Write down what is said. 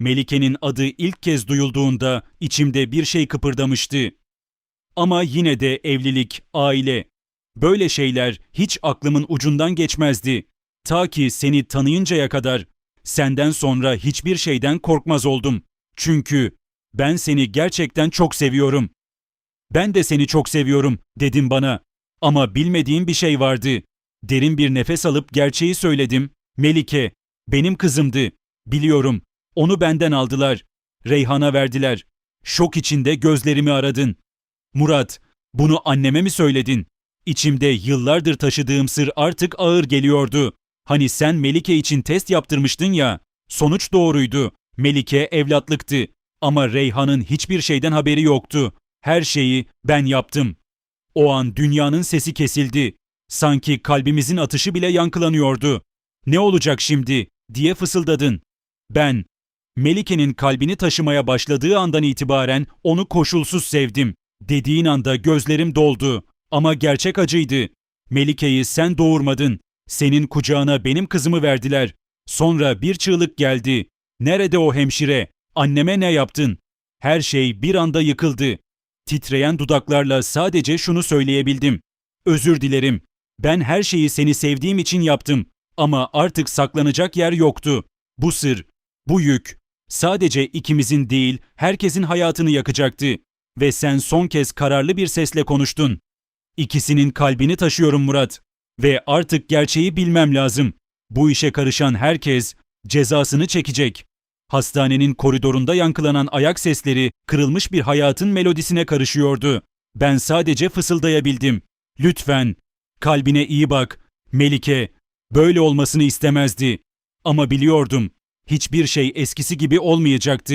Melike'nin adı ilk kez duyulduğunda içimde bir şey kıpırdamıştı. Ama yine de evlilik, aile, böyle şeyler hiç aklımın ucundan geçmezdi. Ta ki seni tanıyıncaya kadar senden sonra hiçbir şeyden korkmaz oldum. Çünkü ben seni gerçekten çok seviyorum. Ben de seni çok seviyorum dedim bana. Ama bilmediğim bir şey vardı. Derin bir nefes alıp gerçeği söyledim. Melike, benim kızımdı. Biliyorum. Onu benden aldılar. Reyhan'a verdiler. Şok içinde gözlerimi aradın. Murat, bunu anneme mi söyledin? İçimde yıllardır taşıdığım sır artık ağır geliyordu. Hani sen Melike için test yaptırmıştın ya. Sonuç doğruydu. Melike evlatlıktı. Ama Reyhan'ın hiçbir şeyden haberi yoktu. Her şeyi ben yaptım. O an dünyanın sesi kesildi. Sanki kalbimizin atışı bile yankılanıyordu. Ne olacak şimdi diye fısıldadın. Ben Melike'nin kalbini taşımaya başladığı andan itibaren onu koşulsuz sevdim. Dediğin anda gözlerim doldu. Ama gerçek acıydı. Melike'yi sen doğurmadın. Senin kucağına benim kızımı verdiler. Sonra bir çığlık geldi. Nerede o hemşire? Anneme ne yaptın? Her şey bir anda yıkıldı. Titreyen dudaklarla sadece şunu söyleyebildim. Özür dilerim. Ben her şeyi seni sevdiğim için yaptım. Ama artık saklanacak yer yoktu. Bu sır, bu yük sadece ikimizin değil, herkesin hayatını yakacaktı. Ve sen son kez kararlı bir sesle konuştun. İkisinin kalbini taşıyorum Murat. Ve artık gerçeği bilmem lazım. Bu işe karışan herkes cezasını çekecek. Hastanenin koridorunda yankılanan ayak sesleri kırılmış bir hayatın melodisine karışıyordu. Ben sadece fısıldayabildim. Lütfen, kalbine iyi bak. Melike, böyle olmasını istemezdi. Ama biliyordum, hiçbir şey eskisi gibi olmayacaktı.